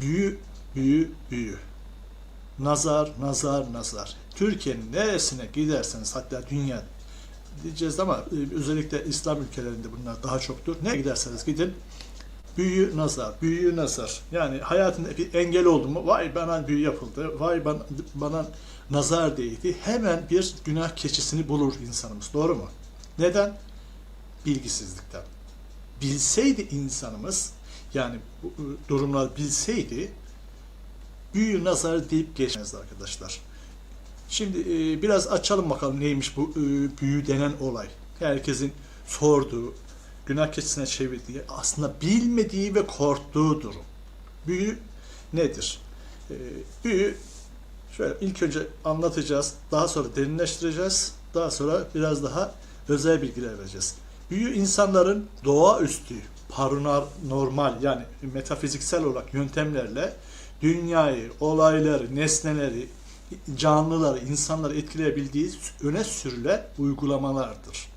Büyü, büyü, büyü. Nazar, nazar, nazar. Türkiye'nin neresine giderseniz hatta dünya diyeceğiz ama e, özellikle İslam ülkelerinde bunlar daha çoktur. Ne giderseniz gidin büyü nazar, büyü nazar. Yani hayatında bir engel oldu mu vay bana büyü yapıldı, vay bana, bana nazar değdi. Hemen bir günah keçisini bulur insanımız. Doğru mu? Neden? Bilgisizlikten. Bilseydi insanımız yani bu durumlar bilseydi büyü nazar deyip geçmezdi arkadaşlar. Şimdi e, biraz açalım bakalım neymiş bu e, büyü denen olay. Herkesin sorduğu, günah keçisine çevirdiği, aslında bilmediği ve korktuğu durum. Büyü nedir? E, büyü şöyle ilk önce anlatacağız, daha sonra derinleştireceğiz, daha sonra biraz daha özel bilgiler vereceğiz. Büyü insanların doğaüstü, paranormal yani metafiziksel olarak yöntemlerle dünyayı, olayları, nesneleri, canlıları, insanları etkileyebildiği öne sürülen uygulamalardır.